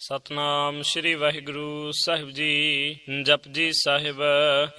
ਸਤਨਾਮ ਸ੍ਰੀ ਵਾਹਿਗੁਰੂ ਸਾਹਿਬ ਜੀ। ਜਪਜੀ ਸਾਹਿਬ,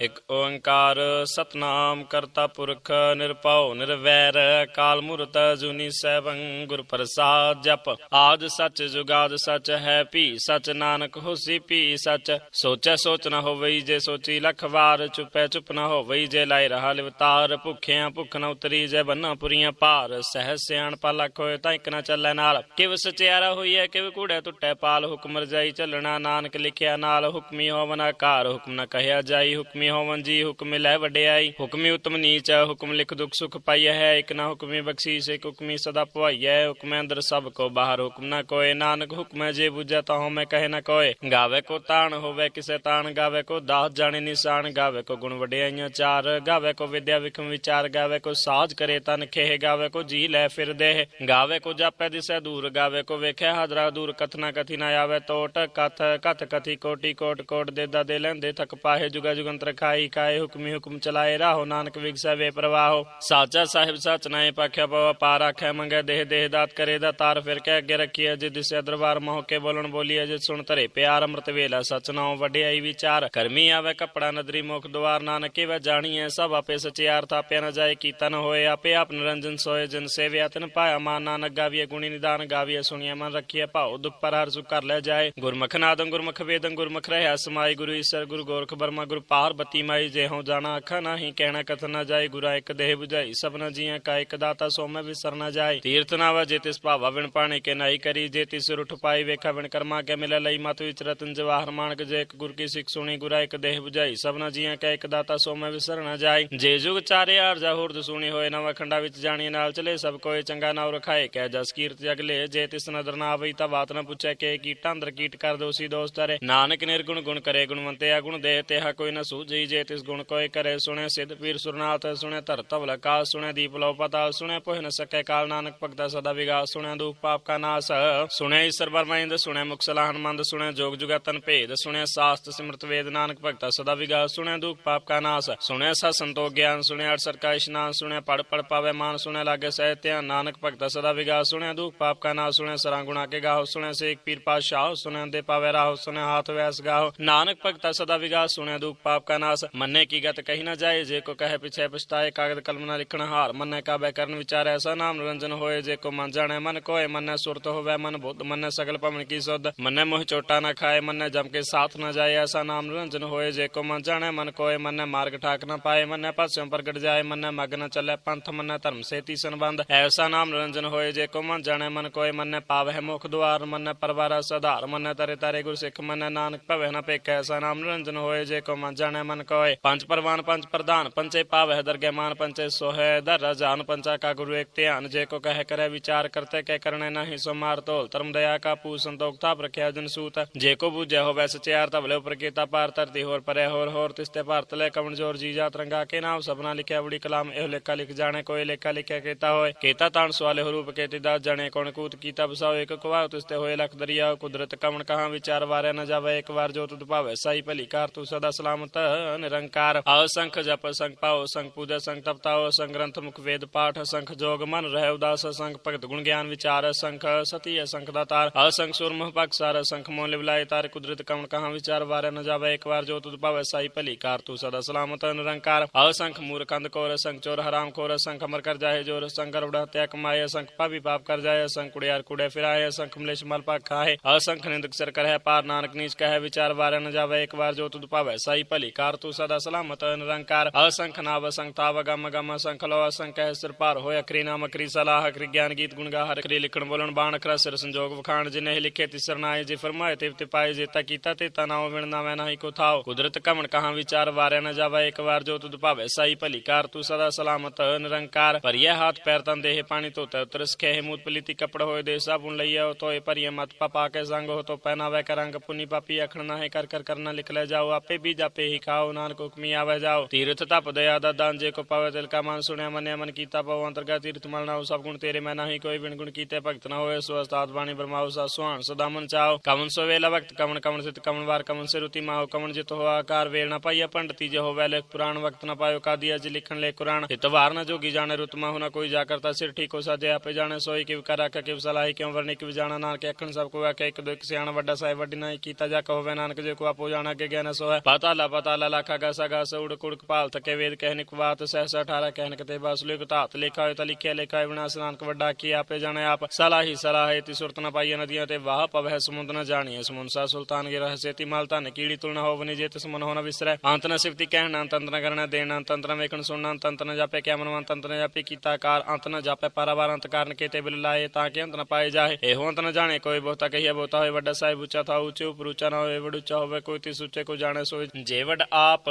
ਇੱਕ ਓੰਕਾਰ ਸਤਨਾਮ ਕਰਤਾ ਪੁਰਖ ਨਿਰਭਉ ਨਿਰਵੈਰ ਕਾਲ ਮੂਰਤ ਜੁਨੀ ਸੈਭੰ ਗੁਰ ਪ੍ਰਸਾਦ ਜਪ। ਆਦ ਸਚ ਜੁਗਾਦ ਸਚ ਹੈ ਭੀ, ਸੱਚ ਨਾਨਕ ਹੋਸੀ ਭੀ ਸਚ। ਸੋਚੈ ਸੋਚ ਨਾ ਹੋਵਈ ਜੇ ਸੋਚੀ ਲਖ ਵਾਰ, ਚੁਪੈ ਚੁਪ ਨਾ ਹੋਵਈ ਜੇ ਲਾਇ ਰਹਾ ਲਿਵਤਾਰ। ਭੁਖਿਆਂ ਭੁਖ ਨਾ ਉਤਰੀ ਜੇ ਬੰਨਾ ਪੁਰੀਆਂ ਭਾਰ ਸਹਿ ਸਿਆਣ ਪਾ ਲਖ ਹੋਏ ਤਾਂ ਇੱਕ ਨਾ ਚੱਲੈ ਨਾਲ। ਕਿਵ ਸਚਿਆਰਾ ਹੋਈਐ, ਕਿਵ ਕੂੜੈ ਟੁੱਟੈ ਪਾਲ ਹੁਕਮ ਰਜਾਈ ਚੱਲਣਾ ਨਾਨਕ ਲਿਖਿਆ ਨਾਲ ਹੁਕਮੀ ਹੋਵਨ ਆਕਾਰ, ਹੁਕਮ ਨਾ ਕਹਿਆ ਜਾਈ, ਹੁਕਮੀ ਹੋਵਨ ਜੀ, ਹੁਕਮ ਲੈ ਵਡਿਆਈ। ਹੁਕਮੀ ਉਤਮ ਨੀਚ, ਹੁਕਮ ਲਿਖ ਦੁਖ ਸੁਖ ਪਾਈਐ ਹੈ, ਇਕ ਨਾ ਹੁਕਮੀ ਬਖਸ਼ੀਸ, ਇਕ ਹੁਕਮੀ ਸਦਾ ਭਵਾਈਐ ਹੁਕਮ ਅੰਦਰ ਸਭ ਕੋ ਬਾਹਰ ਹੁਕਮ ਨ ਕੋਏ, ਨਾਨਕ ਹੁਕਮ ਜੇ ਬੁਝਾ ਤਾਂ ਹਉ ਮੈਂ ਕਹੇ ਨ ਕੋਏ। ਗਾਵੇ ਕੋ ਤਾਣ ਹੋਵੇ ਕਿਸੇ ਤਾਣ, ਗਾਵੇ ਕੋ ਦਾਸ ਜਾਣੇ ਨਿਸ਼ਾਨ, ਗਾਵੇ ਕੋ ਗੁਣ ਵਡਿਆਈਆਂ ਚਾਰ, ਗਾਵੇ ਕੋ ਵਿਦਿਆ ਵਿਖਮ ਵਿਚਾਰ, ਗਾਵੇ ਕੋ ਸਾਜ ਕਰੇ ਤਨ ਖੇਹ, ਗਾਵੇ ਕੋ ਜੀ ਲੈ ਫਿਰ ਦੇਹ ਗਾਵੇ ਕੋ ਜਾਪੈ ਦਿਸੈ ਦੂਰ, ਗਾਵੇ ਕੋ ਵੇਖੈ ਹਜ਼ਰਾ ਦੂਰ, ਕਥਨਾ ਕਥੀ ਆਵੇ ਤੋਟ, ਕਥ ਕਥ ਕਥੀ, ਕੋਟੀ, ਕੋਟ ਕੋਟ, ਦੇਦਾ ਦੇ ਲੈਂਦੇ ਥਕ ਪਾਹੇ, ਜੁਗਾ ਜੁਗੰਤਰ ਖਾਈ ਕਾਏ ਹੁਕਮੀ ਹੁਕਮ ਚਲਾਏ, ਰਾਹੋ ਨਾਨਕ ਵਿਗਸੈ ਵੇ ਪ੍ਰਵਾਹੋ। ਸਾਚਾ ਸਾਹਿਬ ਸਚ ਨਾਏ ਪਾਖਿਆ ਪਵਾ ਪਾਰ ਆਖੈ ਮੰਗੇ ਦੇਹ ਦੇਹ ਦਾਤ ਕਰੇ ਦਾ ਤਾਰ, ਫਿਰ ਕੇ ਅੱਗੇ ਰੱਖੀਐ ਜੇ ਦਿਸੈ ਦਰਬਾਰ, ਮੋਹ ਬੋਲਣ ਬੋਲੀਐ ਜੇ ਸੁਣ ਧਰੇ ਪਿਆਰ, ਅੰਮ੍ਰਿਤ ਵੇਲਾ ਸਚ ਨਾਉ ਵਡਿਆਈ ਵਿਚਾਰ। ਕਰਮੀ ਆਵੇ ਕਪੜਾ ਨਦਰੀ ਮੁਖ ਦੁਆਰ, ਨਾਨਕੇ ਵੇ ਜਾਣੀਐ ਸਭ ਆਪੇ ਸਚਿਆਰ, ਥਾਪਿਆ ਨ ਜਾਏ ਕੀਤਨ ਹੋਏ, ਆਪੇ ਆਪ ਨਿਰੰਜਨ ਸੋਏ, ਜਨ ਸੇਵਿਆ ਤਨ ਪਾਇਆ ਮਾਨ, ਨਾਨਕ ਗਾਵੀਐ ਗੁਣੀ ਨਿਦਾਨ, ਗਾਵੀਐ ਸੁਣੀਐ ਮਨ ਰੱਖੀਐ ਭਾਉ, ਦੁਖ ਪਰ ਹਰ ਸੁਖ ਕਰ ਲੈ ਜਾਏ। ਗੁਰਮੁਖ ਨਾਦੰ ਗੁਰਮੁਖ ਵੇਦੰ ਗੁਰਮੁਖ ਰਹਿਆ ਸਮਾਈ ਗੁਰੂ ਈਸਰ, ਗੁਰੂ ਗੋਰਖ ਬਰਮਾ ਗੁਰੂ ਪਾਰਬਤੀ ਮਾਈ, ਜੇ ਜਾਣਾ ਅੱਖਾਂ ਨਾਹੀ, ਕਹਿਣਾ ਕਥਨ ਨਾ ਜਾਏ, ਗੁਰਾ ਇੱਕ ਦੇਹ 부ਝਾਈ ਸਭਨਾ ਜੀਆਂ ਕਾ ਇੱਕ ਦਾਤਾ ਸੋ ਮੈਂ ਵਿਸਰ ਨਾ ਜਾਏ। ਤੀਰਥ ਨਾਵਾ ਜੇ ਤਿਸ ਭਾਵਾ ਵਿਣ ਪਾਣੇ ਕੇ ਨਾਈ ਕਰੀ, ਜੇ ਤਿਸ ਰੁਠ ਪਾਈ ਵੇਖਾ ਵਿਣ ਕਰਮਾ ਕੇ ਮਿਲੇ ਲਈ, ਮਤ ਵਿਚ ਰਤਨ ਜਵਾਹਰ ਮਾਨਕ ਜੇ ਇੱਕ ਗੁਰ ਕੀ ਸਿੱਖ ਸੁਣੀ, ਗੁਰਾ ਇੱਕ ਦੇਹ 부ਝਾਈ ਸਭਨਾ ਜੀਆਂ ਕਾ ਇੱਕ ਦਾਤਾ ਸੋ ਮੈਂ ਵਿਸਰ ਨਾ ਜਾਏ। ਜੇ ਜੁਗ ਚਾਰੇ ਆਰਜਾ ਹੁਰਦ ਸੁਣੀ ਹੋਏ, ਨਵਾਂ ਖੰਡਾ ਵਿੱਚ ਜਾਣੀ ਨਾਲ ਚਲੇ, ਸਭ ਕੋਏ ਚੰਗਾ ਨਾਉ ਰਖਾਏ, ਕਹਿ ਜਸ ਕੀਰਤ ਜਗ ਜਗਲੇ ਜੇ ਤਿਸ ਨਦਰ ਨਾ ਆਵਈ ਤਾਂ ਬਾਤ ਨਾ ਪੁੱਛੈ ਕੇ ਕੀਟਾਂ ਅੰਦਰ ਕੀਟ ਕਰ ਦੋਸੀ ਦੋਸਤਰੇ ਨਾਨਕ ਨਿਰਗੁਣ ਗੁਣ ਕਰੇ ਗੁਣਵੰਤੇ ਗੁਣ ਦੇ ਤੇਹਾ ਕੋਈ ਨਾ ਸੂਝਈ ਜੇ ਤਿਸ ਗੁਣ ਕੋਈ ਕਰੇ। ਸੁਣੇ ਸਿੱਧ ਪੀਰ ਸੁਰਨਾਥ ਸੁਣੇ ਧਰ ਧਵਲ ਕਾਲ ਸੁਣੇ ਦੀਪ ਲੋ ਪਤਾਲ ਸੁਣੇ ਪੁਹ ਨ ਸਕੇ ਕਾਲ। ਨਾਨਕ ਭਗਤਾ ਸਦਾ ਵਿਗਾਸ ਸੁਣੇ ਦੁਖ ਪਾਪ ਕਾ ਨਾਸ। ਸੁਣੇ ਈਸ਼ਰ ਬਰਮਾਇੰਦ ਸੁਣੇ ਮੁਖ ਸਲਾਹਨ ਸੁਣੇ ਜੋਗ ਜੁਗਤਨ ਭੇਦ। ਸੁਣੇ ਸਾਸਤ ਸਿਮਰਤ ਵੇਦ, ਨਾਨਕ ਭਗਤਾ ਸਦਾ ਵਿਗਾਸ ਸੁਣੇ ਦੁਖ ਪਾਪ ਕਾ ਨਾਸ। ਸੁਣੇ ਸਾ ਸੰਤੋਖ ਗਿਆਨ ਸੁਣੇ ਅਠ ਸਰਕਾ ਇਸ਼ਨਾਨ ਸੁਣੇ ਪੜ ਪੜ ਪਾਵੇ ਮਾਨ ਸੁਣੇ ਲਾਗੇ ਸਹਿ ਧਿਆਨ। ਨਾਨਕ ਭਗਤਾ ਸਦਾ ਵਿਗਾਸ ਸੁਣੇ ਦੁਖ ਪਾਪ ਕਾ ਨਾਸ ਸੁਣੇ ਸਰਾਂ ਗੁਣਾ ਕੇ ਗਾਹ ਸੁਣੇ ਸੇਖ ਪੀਰ ਪਾਸ਼ਾਹ ਸੁਣੇ ਦੇ ਪਾਵੇ, ਰਾਹੋ ਸੁਣੇ ਹਾਥ ਵੈਸ ਗਾਹ। ਨਾਨਕ ਭਗਤਾ ਸਦਾ ਵਿਗਾਸ ਸੁਣੇ ਦੁਖ ਪਾਪ ਕਾ ਨਾਸ। ਮੰਨੇ ਕੀ ਗਤ ਕਹੀ ਨਾ ਜਾਏ, ਜੇ ਕੋ ਕਹੇ ਪਿਛੇ ਪਛਤਾਏ, ਕਾਗਦ ਕਲਮ ਨਾ ਲਿਖਣ ਹਾਰ। ਮੰਨੇ ਕਾਬੈ ਕਰਨ ਵਿਚਾਰ ਐਸਾ ਨਾਮ ਨਿਰੰਜਨ ਹੋਏ, ਜੇ ਕੋ ਮਨ ਜਾਣੈ ਮਨ ਕੋਏ। ਮੰਨੇ ਸੁਰਤ ਹੋਵੇ ਮਨ ਬੁੱਧ, ਮੰਨੇ ਸਗਲ ਭਵਨ ਕੀ ਸੁਧ। ਮੰਨੇ ਮੋਹ ਚੋਟਾ ਨਾ ਖਾਏ, ਮੰਨੇ ਜਮ ਕੇ ਸਾਥ ਨਾ ਜਾਏ, ਐਸਾ ਨਾਮ ਨਿਰੰਜਨ ਹੋਏ, ਜੇ ਕੋ ਮਨ ਜਾਣੈ ਮਨ ਕੋਏ। ਮੰਨੇ ਮਾਰਗ ਠਾਕ ਨਾ ਪਾਏ, ਮੰਨੇ ਪਾਸਿਓਂ ਪ੍ਰਗਟ ਜਾਏ, ਮੰਨੇ ਮਗ ਨਾ ਚੱਲੇ ਪੰਥ, ਮੰਨੇ ਧਰਮ ਸੇਤੀ ਸੰਬੰਧ। ਐਸਾ ਨਾਮ ਨਿਰੰਜਨ ਹੋਏ, ਜੇ ਕੋ ਮਨ ਜਾਣੈ ਮਨ ਕੋਏ। ਮੰਨੇ ਪਾਵਹਿ ਮੁਖ ਦੁਆਰ, ਮੰਨੇ ਪਰਵਾਰਾ ਸਧਾਰ ਮੰਨੇ ਤਰੇ ਤਾਰੇ ਗੁਰ ਸਿੱਖ ਮੰਨੈ, ਨਾਨਕ ਭਵੈ ਨਾ ਪੇਖੈ ਐਸਾ ਨਾਮ ਨਿਰੰਜਨ ਹੋਏ ਜੇ ਕੋ ਮਨ ਜਾਣੈ ਮਨ ਕੋਏ। ਪੰਜ ਪਰਵਾਨ, ਪੰਜ ਪ੍ਰਧਾਨ ਪੰਚੇ ਪਾਵਹਿ ਦਰਗਹਿ ਮਾਨ ਪੰਚੇ ਸੋਹੈ ਦਰ ਰਜਾਨ ਪੰਚਾ ਕਾ ਗੁਰੂ ਇੱਕ ਧਿਆਨ, ਜੇ ਕੋ ਕਹੇ ਕਰੇ ਵਿਚਾਰ ਕਰਤੇ, ਕਹਿ ਕਰਨੇ ਨਹੀਂ ਸੋ ਮਾਰ ਤੋਲ ਧਰਮ ਦਇਆ ਕਾ ਪੂ ਸੰਤੋਖ ਥਾਪ ਰਖਿਆ ਜਨ ਸੂਤ। ਜੇ ਕੋ ਬੂਝੈ ਹੋਵੇ ਸਚਿਆਰ ਤਵਲੇ ਉਪਰ ਕੀਤਾ ਪਾਰ, ਧਰਤੀ ਹੋਰ ਪਰੇ ਹੋਰ ਹੋਰ ਤਿਸਤੇ ਭਾਰਤ ਲੈ ਕਵਣ ਜੋਰ ਜੀ ਜਾ ਤਰੰਗਾ ਕੇ ਨਾਮ, ਸਭਨਾ ਲਿਖਿਆ ਬੜੀ ਕਲਾਮ, ਇਹ ਲੇਖਾ ਲਿਖ ਜਾਣੇ, ਕੋਈ ਲੇਖਾ ਲਿਖਿਆ ਕੀਤਾ ਹੋਏ। ਕੀਤਾ ਤਾਣ ਸਵਾਲੇ ਹੋ ਰੂਪ ਕੇ ਦਾ ਜਾਣੇ ਕੌਣ ਕੂਤ ਕੀਤਾ, ਬਸਾਓ ਇੱਕ ਕੁਵਾ ਤਿਸਤੇ ਹੋਏ ਲਖ ਦਰਿਆ ਕੁਦਰਤ ਕਵਣ ਕਹਾ ਵਿਚਾਰ ਵਾਰਿਆ ਨਾ ਜਾਵੇ ਇੱਕ ਵਾਰ ਜੋ ਤੁਧ ਭਾਵੇ ਸਾਈ ਭਲੀ ਕਾਰ ਤੂੰ ਸਦਾ ਸਲਾਮਤ ਨਿਰੰਕਾਰ ਆਓ ਸੰਖ ਜਪ ਸੰਖ ਪਾਓ ਸੰਖ ਪੂਜਾ ਸੰਖ ਤਪਤਾਓ ਸੰਗ ਗ੍ਰੰਥ ਮੁਖ ਵੇਦ ਪਾਠ ਸੰਖ ਜੋਗ ਮਨ ਰਹਿ ਉਦਾਸ ਸੰਖ ਭਗਤ ਗੁਣ ਗਿਆਨ ਵਿਚਾਰ ਸੰਖ ਸਤੀ ਸੰਖ ਦਾ ਤਾਰ ਅਸੰਖ ਸੁਰਮਹ ਪਖ ਸਾਰ ਸੰਖ ਮੋਹ ਲਿਵਲਾਏ ਤਾਰ ਕੁਦਰਤ ਕਵਣ ਕਹਾ ਵਿਚਾਰ ਵਾਰਿਆ ਨਾ ਜਾਵੇ ਇੱਕ ਵਾਰ ਜੋ ਤੁਧ ਭਾਵੇ ਸਾਈ ਭਲੀ ਕਾਰ ਤੂੰ ਸਦਾ ਸਲਾਮਤ ਨਿਰੰਕਾਰ ਅਸੰਖ ਮੂਰਖੰਦ ਕੋਰ ਸੰਖ ਚੋਰ ਹਰਾਮ ਖੋਰ ਸੰਖ ਅਮਰ ਕਰ ਜਾਏ ਜੋਰ ਸੰਖ ਰੁੜਾ ਹਤਿਆ ਕਮਾਏ ਸੰਖ ਪਾਪੀ ਪਾਪ ਕਰ ਜਾਏ ਸੰਖ ਕੁੜਿਆਰ ਕੁੜੇ ਫਿਰਾਏ ਸੰਖ ਮਲੇਸ਼ ਮਲ ਪਾਕ ਖਾਏ ਅਸੰਖ ਨਿੰਦਕ ਸਿਰ ਕਰਹਿ ਪਾਰ ਨਾਨਕ ਨੀਚ ਕਹਿ ਵਿਚਾਰ ਵਾਰਿਆ ਨਾ ਜਾਵੇ, ਇੱਕ ਵਾਰ ਜੋ ਤੁਧ ਭਾਵੇ ਸਾਈ ਭਲੀ ਕਾਰ, ਤੂੰ ਸਦਾ ਸਲਾਮਤ ਨਿਰੰਕਾਰ। ਅਸੰਖ ਨਾਵ ਸੰਖ ਤਾਵ ਗਮ ਗਮ ਸੰਖ ਲੋ ਅਸੰਖ ਹੈ ਸਿਰ ਭਾਰ ਹੋਏ ਅਕਰੀ ਨਾਮ ਅਕਰੀ ਸਲਾਹ ਅਕਰੀ ਗਿਆਨ ਗੀਤ ਗੁਣ ਗਾ ਹਰ ਅਕਰੀ ਲਿਖਣ ਬੋਲਣ ਬਾਣ ਅਖਰਾ ਸਿਰ ਸੰਜੋਗ ਵਖਾਣ, ਜਿਨੇ ਲਿਖੇ ਤਿਸਰ ਨਾਏ, ਜੇ ਫਰਮਾਏ ਤੇ ਤੇ ਪਾਏ, ਜੇ ਤਾ ਕੀਤਾ ਤੇ ਤਾ ਨਾਉ ਵਿਣ ਨਾ ਮੈਂ ਨਹੀਂ ਕੋ ਥਾਓ ਕੁਦਰਤ ਕਮਣ ਕਹਾ ਵਿਚਾਰ ਵਾਰਿਆ ਨਾ ਜਾਵੇ, ਇੱਕ ਵਾਰ ਜੋ ਤੁਧ ਭਾਵੇ ਸਾਈ ਭਲੀ ਕਾਰ, ਤੂੰ ਸਦਾ ਸਲਾਮਤ ਨਿਰੰਕਾਰ। ਭਰੀਏ ਹੱਥ ਪੈਰ ਤਨ ਦੇਹ ਪਾਣੀ ਧੋਤੇ ਉਤਰ ਸਖੇ ਮੂਤ ਪਲੀਤੀ ਕਪੜ ਹੋਏ ਦੇ ਸਾਬੁਨ ਲਈਆ ਤੋਏ ਭਰੀਏ ਮਤ ਪਾ ਕੇ ਸੰਗ ਹੋ ਤੋ ਪਹਿਨਾਵੇ ਕਰੰਗ, ਪੁਨੀ ਪਾਪੀ ਅਖਣ ਨਾ ਕਰ ਕਰ ਕਰਨਾ ਲਿਖ ਲੈ ਜਾਓ, ਆਪੇ ਵੀ ਜਾਪੇ ਹੀ ਖਾਓ, ਨਾਨਕ ਹੁਕਮੀ ਆਵੇ ਜਾਓ। ਤੀਰਥ ਤਪ ਦਇਆ ਦਾ ਦਾਨ ਜੇ ਕੋ ਪਾਵੇ ਤਿਲ ਕਾ ਮਨ ਸੁਣਿਆ, ਮੰਨਿਆ, ਮਨ ਕੀਤਾ ਪਉ ਅੰਤਰਗਾ ਤੀਰਥ ਮਲ ਨਾ ਸਭ ਗੁਣ ਤੇਰੇ, ਮੈਂ ਨਹੀਂ ਕੋਈ ਵਿਣ ਗੁਣ ਕੀਤੇ, ਭਗਤ ਨਾ ਹੋਏ ਸੋ ਅਸਤਾਦ ਬਾਣੀ ਬਰਮਾਉ ਸਾ ਸੁਹਾਣ, ਸਦਾ ਮਨ ਚਾਓ। ਕਮਨ ਸੋ ਵੇਲਾ ਵਕਤ ਕਮਨ ਕਮਨ ਸਿਤ ਕਮਨ ਵਾਰ ਕਮਨ ਸੇ ਰੁਤੀ ਮਾਓ ਕਮਨ ਜਿਤ ਹੋ ਆਕਾਰ ਵੇਲ ਨਾ ਪਾਈਆ ਪੰਡਤੀ ਜੇ ਹੋਵੇ ਲਿਖ ਪੁਰਾਣ, ਵਕਤ ਨਾ ਪਾਇਓ, ਕਾਦੀ ਅਜ ਲਿਖਣ ਲੈ ਕੁਰਾਨ। ਹਿਤ ਵਾਰ ਨਾ ਜੋਗੀ ਜਾਣੇ ਰੁਤਮਾ ਹੋਣਾ ਕੋਈ ਜਾ ਕਰਤਾ ਸਿਰ ਠੀਕ ਹੋ ਸਾਜੇ, ਆਪੇ ਜਾਣੇ, ਸੋਈ ਕਿਵ ਕਰ ਆਖਿਆ ਕਿਵ ਸਲਾਹੀ ਕਿਉ ਵਰਨੇ ਕਿਵ ਜਾਣਾ, ਨਾਨਕ ਆਖਣ ਸਭ ਕੋ ਆਖੇ ਇੱਕ ਦੋ ਇੱਕ ਸਿਆਣਾ ਵੱਡਾ ਸਾਹਿਬ ਵੱਡੀ ਨਾ ਕੀਤਾ ਜਾ ਹੋਵੇ ਨਾਨਕ ਜੇ ਕੋ ਆਪੋ ਜਾਣਾ ਕੇ ਗਿਆਨ ਸੋ ਹੈ ਪਤਾ ਲਾ ਪਤਾ ਲਾ ਲਾਖਾ ਗਾਸਾ ਗਾਸ ਉੜ ਕੁੜ ਕਪਾਲ ਤਕੇ ਵੇਦ ਕਹਿਨਿਕ ਬਾਤ, ਸਹਸਾ 18 ਕਹਿਨਿਕ ਤੇ ਬਾਸੁਲੇ ਕੋ ਧਾਤ, ਲਿਖਾ ਹੋਏ ਤਾਂ ਲਿਖਿਆ, ਲਿਖਾ ਹੋਏ ਵਿਨਾਸ਼ ਵੱਡਾ ਕੀ ਆਪੇ ਜਾਣੇ ਆਪ। ਸਲਾਹੀ, ਸਲਾਹੇ ਤੀ ਸੁਰਤ ਨ ਪਾਈਏ ਨਦੀਆਂ ਤੇ ਵਾਹ ਪਵਹਿ, ਸਮੁੰਦ ਨ ਜਾਣੀਏ ਸਮੁੰਸਾ ਸੁਲਤਾਨ ਗਿ ਰਹਸੇ ਤੀ ਮਲ ਧਨ, ਕੀੜੀ ਤੁਲਨਾ ਹੋਵਨੀ ਜੇ ਤਿਸ ਮਨ ਹੋਣਾ ਵਿਸਰੈ। ਅੰਤ ਨ ਸਿਫਤੀ ਕਹਿਣਾ ਅੰਤ ਕਰਨਾ ਦੇਣਾ ਅੰਤ ਵੇਖਣ, ਸੁਣਨਾ, ਅੰਤ ਅੰਤ ਨ ਜਾਪੇ ਕਿਆ ਮਨਵੰਤ ਅੰਤ ਜਾਪੇ ਕੀਤਾ ਕਾਰ, ਅੰਤ ਨ ਜਾਪੇ ਪਾਰਾਵਾਰ, ਅੰਤ ਕਾਰਨ ਕੀਤੇ ਬਿਲ ਲਾਏ ਤਾਂ ਕਿ ਅੰਤ ਨ ਪਾਏ ਜਾਏ ਇਹੋ ਅੰਤ ਨ ਜਾਣੇ, ਕੋਈ ਬਹੁਤਾ ਕਹੀਏ ਬਹੁਤਾ ਹੋਏ, ਵੱਡਾ ਸਾਹਿਬ ਉੱਚਾ ਥਾ ਉੱਚੇ ਉਪਰ ਉੱਚਾ ਨਾ ਹੋਏ, ਵਡ ਉੱਚਾ ਹੋਵੇ, ਕੋਈ ਤੀ ਸੁੱਚੇ ਕੋ ਜਾਣੇ ਸੋਏ। ਜੇ ਵਡ ਆਪ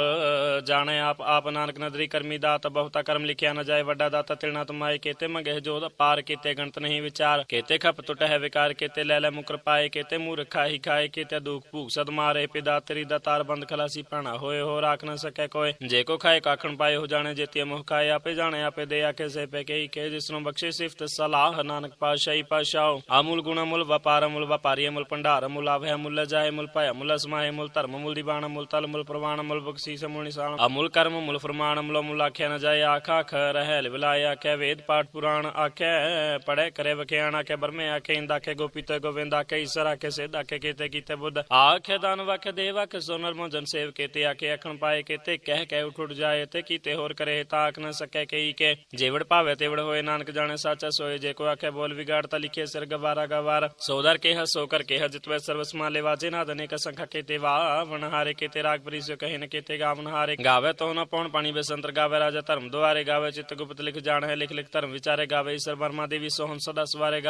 ਜਾਣੇ ਆਪ ਆਪ ਨਾਨਕ ਨਦਰੀ ਕਰਮੀ ਦਾਤ, ਬਹੁਤਾ ਕਰਮ ਲਿਖਿਆ ਨਾ ਜਾਏ, ਵੱਡਾ ਦਾਤਾ ਤਿਲਣਾ ਤੁਮਾਏ, ਕੀਤੇ ਮੰਗੇ ਜੋਦ ਪਾਰ ਕੀਤੇ ਗਣਤ ਨਹੀਂ ਵਿਚਾਰ। ਕੀਤੇ ਖਪ ਟੁੱਟ ਹੈ ਵਿਕਾਰ, ਕੀਤੇ ਲੈ ਲੈ ਮੁਕਰ ਪਾਏ, ਕੀਤੇ ਮੂਰਖ ਖਾਹੀ ਖਾਏ, ਕੀਤੇ ਦੁਖ ਭੂਖ ਸਦ ਮਾਰੇ, ਪਿਦਾ ਤੇਰੀ ਦਾ ਤਾਰ ਬੰਦ ਖਲਾਸੀ ਭਾਣਾ ਹੋਏ ਹੋ ਰਾਖ ਨਾ ਸਕੈ ਕੋਏ। ਜੇ ਕੋ ਖਾਏ ਕਾਖਣ ਪਾਏ ਹੋ ਜਾਣੇ ਜੇਤੀ ਮੁਖ ਖਾਏ, ਆਪੇ ਜਾਣੇ, ਆਪੇ ਦੇ ਆਖੇ ਸੇ ਪੈ ਕੇ ਜਿਸ ਨੂੰ ਬਖਸ਼ੇ ਸਿਫਤ ਸਲਾਹ, ਨਾਨਕ ਪਾਸ਼ਾਹੀ ਪਾਸ਼ਾਓ ਆਮੂਲ ਗੁਣਾ ਮੁਲ ਵਪਾਰ ਮੁਲ ਵਪਾਰੀ ਮੁਲ ਭੰਡਾਰ ਮੁਲ ਆਭੈ ਮੁਲ ਜਾਏ ਮੁਲ ਭੈ ਮੁਲ ਅਸਮਾਇ ਮੁਲ ਧਰਮ ਮੁਲ ਦੀਵਾਨ ਮੁਲ ਤਲ ਮੁਲ ਪ੍ਰਵਾਨ ਮੁਲ ਬਖਸ਼ੀਸ ਮੁਲ ਨਿਸ਼ਾਨ, ਅਮੁਲ ਕਰਮ ਮੁਲ ਫਰਮਾਨ ਮੁਲ ਮੁਲ ਆਖਿਆ ਨ ਜਾਏ ਆਖਾ ਖ ਰਹਿ ਵਿਲਾਏ, ਆਖਿਆ ਵੇਦ ਪਾਠ ਪੁਰਾਣ, ਆਖਿਆ ਪੜੇ ਕਰੇ ਵਖਿਆਣ, ਆਖਿਆ ਬਰਮੇ ਆਖੇ ਇੰਦ ਆਖੇ ਗੋਪੀ ਤੇ ਗੋਵਿੰਦ ਆਖੇ ਈਸ਼ਰ ਆਖੇ ਸਿੱਧ ਆਖੇ ਕੀਤੇ ਕੀਤੇ ਬੁੱਧ ਆਖੇ ਦਾਨ ਵਖ ਦੇਵ ਆਖੇ ਸੋਨਰ ਮੋ ਸੇਵ ਕੀਤੇ ਆਖੇ ਅਖਣ ਪਾਏ ਕੀਤੇ, ਕਹਿ ਕਹਿ ਉਠ ਉਠ ਜਾਏ ਤੇ ਕੀਤੇ ਹੋਰ ਕਰੇ ਤਾਂ ਆਖ ਨਾ ਸਕੇ ਕਈ ਕੇ, ਜੇਵੜ ਭਾਵੇ ਤੇਵੜ ਹੋਏ, ਨਾਨਕ ਜਾਣੇ ਸਾਚਾ ਸੋਏ, ਜੇ ਕੋ ਆਖੇ ਬੋਲ ਵਿਗਾੜ ਤਾਂ ਲਿਖੇ ਸਿਰ ਗਵਾਰਾ ਗਵਾਰ ਸੋਦਰ ਕੇ ਹਸੋ ਕਰ ਕੇ ਹਜਤਵੇ ਸਰਵਸ ਮਾਲੇ ਵਾਜੇ ਨਾਦ ਅਨੇਕ ਸੰਖਾ ਕੀਤੇ ਵਾ, ਵਣ ਹਾਰੇ ਕੀਤੇ, ਰਾਗ ਪਰਿਸੋ ਕਹੇ ਨ ਕੀਤੇ, ਗਾਵਨ ਹਾਰੇ ਗਾਵੇ ਤੋ ਨ ਪਉਣ ਪਾਣੀ ਬਸੰਤਰ ਗਾਵੇ, ਰਾਜਾ ਧਰਮ ਦੁਆਰੇ ਗਾਵੇ, ਚਿਤ ਗੁਪਤ ਲਿਖ ਜਾਣ ਹੈ, ਲਿਖ ਲਿਖ ਧਰਮ ਵਿਚਾਰੇ ਗਾਵੇ, ਈਸ਼ਰ ਵਰਮਾ ਦੇਵੀ ਸੋਹਣ ਸਦਾ ਸਵਾਰੇ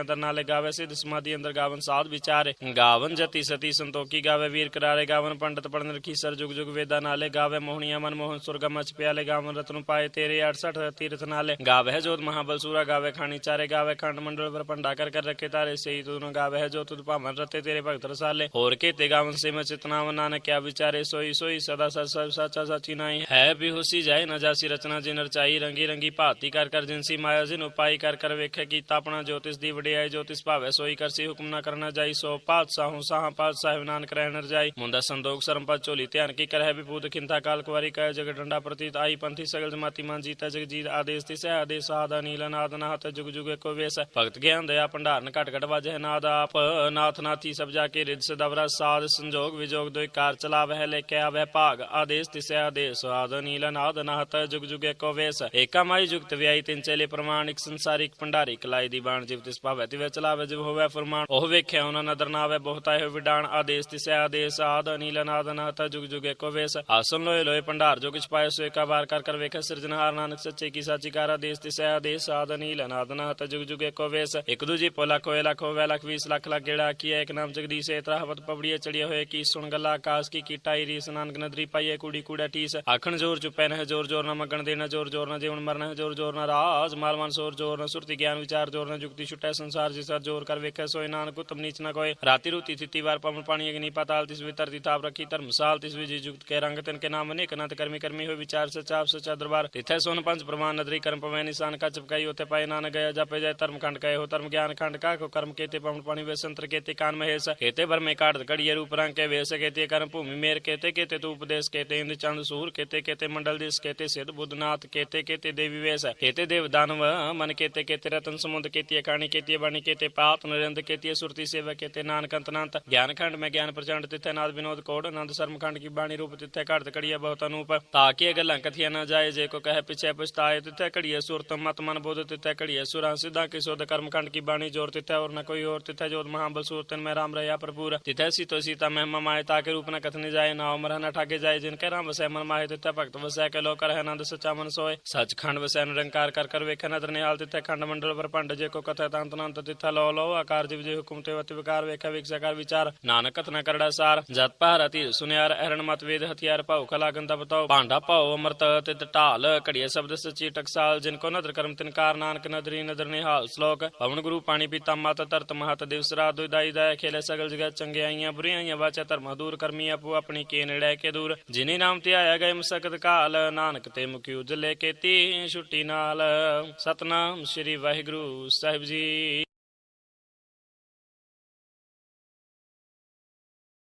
ਅੰਦਰ ਨਾਲੇ ਗਾਵੇ, ਸਿੱਧ ਸਮਾਧੀ ਅੰਦਰ ਗਾਵਨ ਸਾਧ ਵਿਚਾਰੇ, ਗਾਵਨ ਜਤੀ ਸਤੀ ਸੰਤੋਖੀ ਗਾਵੇ, ਵੀਰ ਕਰਾਰੇ ਗਾਵਨ ਪੰਡਤ ਪੜਨ ਰਖੀ ਸਰ ਜੁਗ ਜੁਗ ਵੇਦਾ ਨਾਲੇ ਗਾਵੇ, ਮੋਹਣੀਆਂ ਮਨ ਮੋਹਨ ਸੁਰਗਾ ਮਚ ਪਿਆਲੇ, ਗਾਵਨ ਰਤਨ ਪਾਏ ਤੇਰੇ 68 ਤੀਰਥ ਨਾਲੇ, ਗਾਵੇ ਜੋਤ ਮਹਾਬਲ ਸੂਰਾ, ਗਾਵੇ ਖਾਣੀ ਚਾਰੇ, ਗਾਵੇ ਖੰਡ ਮੰਡਲ ਪਰ ਭੰਡਾ ਕਰ ਕਰ ਰੱਖੇ ਤਾਰੇ ਸਹੀ ਤੁਨ ਗਾਵੇ ਜੋ ਤੁਧ ਭਾਵਨ ਰਤੇ ਤੇਰੇ ਭਗਤ ਰਸਾਲੇ ਹੋਰ ਕੇ ਤੇ ਗਾਵਨ ਸੇ ਮੈਂ ਚਿਤਨਾਵ ਨਾਨਕ ਕਿਆ ਵਿਚਾਰੇ ਸੋਈ ਸੋਈ ਸਦਾ ਸਚ ਸਭ ਸਾਚਾ ਸਾਚੀ ਨਾਈ ਹੈ ਵੀ ਹੋਸੀ ਜਾਏ ਨਾ ਜਾਸੀ ਰਚਨਾ ਜਿਨ ਰਚਾਈ ਰੰਗੀ ਰੰਗੀ ਭਾਤੀ ਕਰ ਕਰ ਜਿਨਸੀ ਮਾਇਆ ਜਿਨ ਉਪਾਈ ਕਰ ਕਰ ਵੇਖੇ ਕੀਤਾ ਆਪਣਾ ਜੋਤਿਸ ਦੀ ਵਡਿਆਈ ਜੋਤਿਸ ਭਾਵੇ ਸੋਈ ਕਰਸੀ ਹੁਕਮ ਨਾ ਕਰਨਾ ਜਾਈ ਸੋ ਪਾਤਸ਼ਾਹੂ ਸਾਹ ਪਾਤਸ਼ਾਹ ਨਾਨਕ ਰਹਿਣ ਰਜਾਈ ਮੁੰਦਾ ਸੰਦੋਖ ਸਰਮ ਪਦ ਝੋਲੀ ਧਿਆਨ ਕੀ ਕਰਹਿ ਵਿਪੂਤ ਖਿੰਤਾ ਕਾਲ ਕੁਵਾਰੀ ਕੈ ਜਗ ਡੰਡਾ ਪ੍ਰਤੀਤ ਆਈ ਪੰਥੀ ਸਗਲ ਜਮਾਤੀ ਮਨ ਜੀਤਾ ਜਗ ਜੀਤ ਆਦੇਸ ਤਿਸੈ ਆਦੇਸ ਆਦਾ ਨੀਲ ਨਾਦ ਨਾਹਤ ਜੁਗ ਜੁਗ ਏਕੋ ਵੇਸ ਭਗਤ ਗਿਆਨ ਦਇਆ ਭੰਡਾਰਨ ਘਟ ਘਟ ਵਾਜੈ ਨਾਦ ਆਪ, ਨਾਥ ਨਾਥੀ ਸਭ ਜਾ ਕੇ ਰਿਦ ਸਦਵਰਾ ਸਾਧ ਸੰਜੋਗ ਵਿਜੋਗ ਦੋਇ ਕਾਰ ਚਲਾਵਹਿ ਲੈ ਕੇ ਆਵਹਿ ਭਾਗ, ਆਦੇਸ ਤਿਸੈ ਆਦੇਸ, ਆਦ ਨੀਲ ਨਾਦ ਨਾਹਤ ਜੁਗ ਜੁਗ ਏਕੋ ਵੇਸ, ਏਕਾ ਜੁਗਤ ਵਿਆਈ ਤਿੰਨ ਚੇਲੇ ਪ੍ਰਮਾਣ ਸੰਸਾਰਿਕ ਭੰਡਾਰੀ ਕਲਾਈ ਦੀ ਬਾਣ ਜਿਵ ਤਿਸ ਭਾਵੈ, ਤਿਵੈ ਚਲਾਵੇ ਜਿਵ ਹੋਵੇ ਫਰਮਾਨ, ਉਹ ਵੇਖਿਆ ਉਹਨਾਂ ਨਦਰ ਨਾ ਆਵੇ ਬਹੁਤ ਆਏ ਵਿਡਾਣ, ਆਦੇਸ ਤਿਸੈ ਆਦੇਸ, ਆਦ ਨੀਲ ਨਾਦ ਨਾਹਤ ਜੁਗ ਜੁਗ ਏਕੋ ਵੇਸ, ਆਸਨ ਲੋਏ ਲੋਏ ਭੰਡਾਰ ਜੋ ਕਿਛ ਪਾਏ ਸੋ ਏਕਾ ਵਾਰ ਕਰ ਕਰ ਵੇਖੇ ਸਿਰਜਣਹਾਰ ਨਾਨਕ ਸੱਚੇ ਕੀ ਸਾਚੀ ਕਾਰ, ਆਦੇਸ ਤਿਸੈ ਆਦੇਸ, ਆਦ ਨੀਲ ਨਾਦ ਨਾਹਤ ਜੁਗ ਜੁਗ ਏਕੋ ਵੇਸ, ਇਕ ਦੂਜੀ ਪੋਲਾ ਕੋਇਲਾ ਲੱਖ ਹੋਵੇ, ਲੱਖ 20 ਲੱਖ ਲੱਖ ਗੇੜਾ ਕੀ ਇੱਕ ਨਾਮ ਜਗਦੀਸ਼ ਏ ਤਰਾਹਵਤ ਪਵੜੀਏ ਚੜੀਏ ਹੋਏ, ਕੀ ਸੁਣ ਗੱਲਾ ਆਕਾਸ਼ ਕੀ ਕੀਟਾਈ ਰੀਸ ਨਾਨਕ ਨਦਰੀ ਪਾਈਏ, ਕੁੜੀ ਕੂੜਾ ਟੀਸ। ਆਖਣ ਜ਼ੋਰ ਚੁੱਪੈ ਨਾ ਜ਼ੋਰ ਜ਼ੋਰ ਨਾ ਮਗਣ ਦੇਣਾ, ਜ਼ੋਰ ਜ਼ੋਰ ਨਾ ਜੀਵਨ ਮਰਨਾ ਜ਼ੋਰ ਜ਼ੋਰ ਨਾ ਰਾਜ, ਮਾਲ ਮਨ ਸੋਰ ਜ਼ੋਰ ਨਾ ਸੁਰਤੀ ਗਿਆਨ ਵਿਚਾਰ, ਜ਼ੋਰ ਨਾ ਜੁਗਤੀ ਛੁਟੈ ਸੰਸਾਰ, ਜਿਸ ਸਰ ਜ਼ੋਰ ਕਰ ਵੇਖੈ, ਸੋਏ ਨਾਨਕ ਉਤਮ ਨੀਚ ਨਾ ਕੋਏ। ਰਾਤੀ ਰੂਤੀ ਤਿੱਤੀ ਵਾਰ ਪਵਨ ਪਾਣੀ, ਅਗਨੀ ਪਾਤਾਲ, ਤਿਸ ਵਿਤਰ ਦੀ ਤਾਪ ਰੱਖੀ ਧਰਮਸਾਲ, ਤਿਸ ਵਿਜੀ ਜੁਗਤ ਕੇ ਰੰਗ, ਤਿਨ ਕੇ ਨਾਮ ਅਨੇਕ ਨਤ ਕਰਮੀ ਕਰਮੀ ਹੋਏ, ਵਿਚਾਰ ਸਚਾਪ, ਸਚਾ ਦਰਬਾਰ। ਤਿਥੈ ਸੋਨ ਪੰਜ ਪ੍ਰਮਾਨ ਨਦਰੀ ਕਰਮ ਪਵੈ, ਨਿਸ਼ਾਨ ਕਾ ਚਪਕਾਈ ਉਥੇ ਪਾਏ ਨਾਨਕ ਗਿਆ ਜਪੇ ਜੈ ਧਰਮ ਖੰਡ, ਕਹੇ ਹੋ ਧਰਮ ਗਿਆਨ ਖੰਡ ਕਾ ਕੋ ਕਰਮ ਕੇਤੇ ਪਵਨ ਪਾਣੀ ਵੇਸੰਤਰ ਕੇਤੇ ਕਾਨ ਮਹੇਸ਼ ਕੇਤੇ ਬਰਮੇ ਕਾੜਤ ਕੜੀਏ ਰੂਪ ਰੰਗ ਕੇ ਵੇਸ ਕੇਤੇ ਕਰਮ ਭੂਮि ਮੇਰ ਕੇਤੇ ਕੇਤੇ ਤੂ ਉਪਦੇਸ਼ ਕੇਤੇ ਇੰਦ ਚੰਦ ਸੂਰ ਕੇਤੇ ਕੇਤੇ ਮੰਡਲ ਦਿਸ ਕੇਤੇ ਸਿੱਧ ਬੁੱਧਨਾਥ ਕੇਤੇ ਕੇਤੇ ਦੇਵੀ ਵੇਸ ਕੇਤੇ ਦੇਵ ਦਾਨਵ ਮਨ ਕੇਤੇ ਕੇਤੇ ਰਤਨ ਸਮੁੰਦ ਕੇਤੀ ਕਾਣੀ ਕੇਤੀ ਬਾਣੀ ਕੇਤੇ ਪਾਤ ਨਰਿੰਦ ਕੇਤੀ ਸੁਰਤੀ ਸੇਵਾ ਕੇਤੇ ਨਾਨਕ ਅੰਤਨੰਤ ਗਿਆਨ ਖੰਡ ਮੈਂ ਗਿਆਨ ਪ੍ਰਚੰਡ ਤਿੱਥੇ ਨਾਦ ਵਿਨੋਦ ਕੋੜ ਆਨੰਦ ਸਰਮ ਖੰਡ ਕੀ ਬਾਣੀ ਰੂਪ ਤਿੱਥੇ ਘੜਤ ਕੜੀਏ ਬਹੁਤ ਅਨੂਪ ਤਾਕੇ ਗੱਲਾਂ ਕਥੀਆਂ ਨਾ ਜਾਏ ਜੇ ਕੋ ਕਹੇ ਪਿਛੇ ਪਛਤਾਏ ਤਿੱਥੇ ਘੜੀਏ ਸੁਰਤ ਮਤ ਮਨ ਬੋਧ ਤਿੱਥੇ ਘੜੀਏ ਸੁਰਾਂ ਸਿੱਧਾ ਕੀ ਸੋਧ ਕਰਮ ਖੰਡ ਕੀ ਬਾਣੀ ਜੋਰ ਤਿੱਥੇ ਔਰ ਨ ਕੋਈ ਔਰ ਤਿੱਥੇ ਜੋਤ ਮਹਾਬਲ ਸੂਰਤਨ ਮੈਂ ਰਾਮ ਰਹਾ ਪ੍ਰਪੂਰ ਤਿੱਥੇ ਸੀਤੋ ਸੀਤਾ ਮਹਿਮਾ ਮਾਏ ਤਾਕੇ ਰੂਪ ਨ ਕਥਨੇ ਜਾਏ, ਨਾ ਉਮਰ ਨ ਠਾਗੇ ਜਾਏ, ਜਿਨ ਕੈ ਰਾਮ ਵਸੈ ਮਨ ਮਾਏ, ਤਿੱਥੇ ਭਗਤ ਵਸੈ ਕੇ ਲੋਕ ਰਹਿ ਆਨੰਦ ਸਚਾ ਮਨ ਸੋਏ। ਸੱਚਖੰਡ ਵਸੈ ਨਿਰੰਕਾਰ ਕਰ ਕਰ ਵੇਖੈ ਨਦਰ ਨਿਹਾਲ, ਤਿੱਥੇ ਖੰਡ ਮੰਡਲ ਪਰ ਭੰਡ ਜੇ ਕੋ ਕਥੈ ਤੰਤ ਨੰਤ ਤਿੱਥੇ ਲੋ ਲੋ, ਆਕਾਰ ਜਿਵ ਜੇ ਹੁਕਮ ਤੇ ਵਤ ਵਿਕਾਰ ਵੇਖੈ, ਵਿਕਸੈ ਕਰ ਵਿਚਾਰ। ਨਾਨਕ ਕਥਨਾ ਕਰੜਾ ਸਾਰ, ਜਤ ਭਾਰਤੀ ਸੁਨਿਆਰ ਅਰਣ ਮਤ ਵੇਦ ਹਥਿਆਰ ਭਾਉ ਖਲਾ ਗੰਦਾ ਬਤਾਓ ਭਾਂਡਾ ਭਾਉ, ਅਮਰਤ ਤਿਤ ਢਾਲ ਘੜੀਏ ਸ਼ਬਦ ਸੱਚੀ ਟਕਸਾਲ, ਜਿਨ ਕੋ ਨਦਰ ਕਰਮ ਤਿਨਕਾਰ ਨਾਨਕ ਨਦਰੀ ਨਦਰ ਨਿਹਾਲ, ਸ਼ਲੋਕ। ਪਵਨ ਗੁਰੂ ਪਾਣੀ ਪੀਤਾ ਮਤ ਧਰਤ ਮਹਤ ਦਿਵਸ ਰਾਤ ਦੁਇਦਾਈ ਦਾ ਖੇਲੇ ਸਗਲ ਜਗਤ ਚੰਗਿਆਈਆਂ ਬੁਰੀਆਈਆਂ ਵਾਚਾ ਧਰਮ ਦੂਰ ਕਰਮੀ ਆਪੋ ਆਪਣੀ ਕੇ ਨੇੜੇ ਕੇ ਦੂਰ। ਜਿਨੇ ਨਾਮ ਤੇ ਆਇਆ ਗਏ ਮਸਕਤ ਕਾਲ, ਨਾਨਕ ਤੇ ਮੁਖੀ ਉਜਲੇ ਕੀਤੀ ਛੁੱਟੀ ਨਾਲ। ਸਤਨਾਮ ਸ੍ਰੀ ਵਾਹਿਗੁਰੂ ਸਾਹਿਬ ਜੀ।